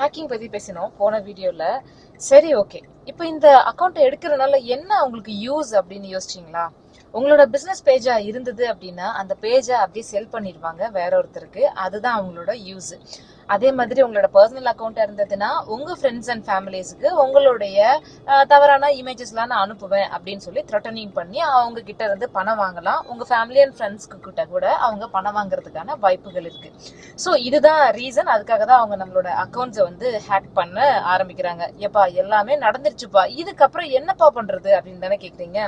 Hacking பத்தி பேசினோம் போன வீடியோல. சரி ஓகே இப்போ இந்த அக்கௌண்ட் எடுக்கிறதுனால என்ன உங்களுக்கு யூஸ் அப்படின்னு யோசிச்சீங்களா? உங்களோட பிசினஸ் பேஜா இருந்தது அப்படின்னா அந்த பேஜை அப்படியே செல் பண்ணிடுவாங்க வேற ஒருத்தருக்கு. அதுதான் அவங்களோட யூஸ் அதே மாதிரி உங்களோட பர்சனல் அக்கௌண்ட் இருந்ததுன்னா உங்க ஃப்ரெண்ட்ஸ் அண்ட் ஃபேமிலிஸ்க்கு உங்களுடைய தவறான இமேஜஸ்லாம் நான் அனுப்புவேன் அப்படின்னு சொல்லி த்ரெட்டனிங் பண்ணி அவங்க கிட்ட இருந்து பணம் வாங்கலாம். உங்க ஃபேமிலி அண்ட் ஃப்ரெண்ட்ஸ்க்கு கிட்ட கூட அவங்க பணம் வாங்குறதுக்கான வாய்ப்புகள் இருக்கு. ஸோ இதுதான் ரீசன் அதுக்காக தான் அவங்க நம்மளோட அக்கௌண்ட்ஸை வந்து ஹேக் பண்ண ஆரம்பிக்கிறாங்க. எப்பா எல்லாமே நடந்துருச்சுப்பா. இதுக்கப்புறம் என்னப்பா பண்றது அப்படின்னு தானே கேக்குறீங்க.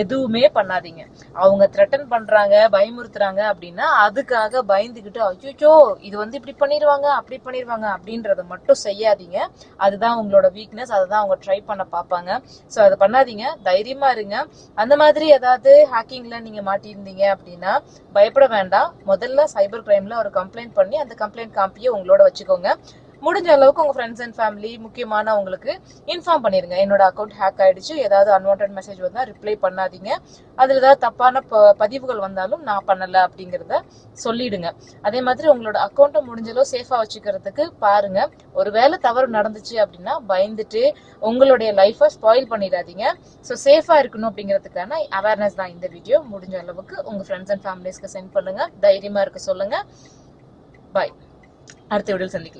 எதுவுமே பண்ணாதீங்க. அவங்க த்ரெட்டன் பண்றாங்க பயமுறுத்துறாங்க அப்படின்னா அதுக்காக பயந்துகிட்டு அச்சோச்சோ இது வந்து இப்படி பண்ணிடுவாங்க அப்படி பண்ணிடுவாங்க அப்படின்றத மட்டும் செய்யாதீங்க. அதுதான் உங்களோட வீக்னஸ் அதுதான் அவங்க ட்ரை பண்ண பார்ப்பாங்க. ஸோ அதை பண்ணாதீங்க. தைரியமா இருங்க. அந்த மாதிரி ஏதாவது ஹேக்கிங்ல நீங்க மாட்டியிருந்தீங்க அப்படின்னா பயப்பட வேண்டாம். முதல்ல சைபர் கிரைம்ல ஒரு கம்ப்ளைண்ட் பண்ணி அந்த கம்ப்ளைண்ட் காப்பியை உங்களோட வச்சுக்கோங்க. முடிஞ்ச அளவுக்கு உங்க ஃப்ரெண்ட்ஸ் அண்ட் ஃபேமிலி முக்கியமான உங்களுக்கு இன்ஃபார்ம் பண்ணிருங்க. என்னோட அக்கௌண்ட் ஹேக் ஆயிடுச்சு. ஏதாவது அன்வான்ட் மெசேஜ் வந்தா ரிப்ளை பண்ணாதீங்க. அதுல ஏதாவது தப்பான ப- பதிவுகள் வந்தாலும் நான் பண்ணல அப்படிங்கறத சொல்லிடுங்க. அதே மாதிரி உங்களோட அக்கௌண்ட்டை முடிஞ்ச அளவு சேஃபா வச்சுக்கிறதுக்கு பாருங்க. ஒருவேளை தவறு நடந்துச்சு அப்படின்னா பயந்துட்டு உங்களுடைய லைஃபை ஸ்பாயில் பண்ணிடாதீங்க. ஸோ சேஃபா இருக்கணும் அப்படிங்கிறதுக்கான அவேர்னஸ் தான் இந்த வீடியோ முடிஞ்ச அளவுக்கு உங்க ஃப்ரெண்ட்ஸ் அண்ட் ஃபேமிலிஸ்க்கு சென்ட் பண்ணுங்க. தைரியமா இருக்க சொல்லுங்க. பாய் அடுத்த வீடியோ சந்திக்கலாம்.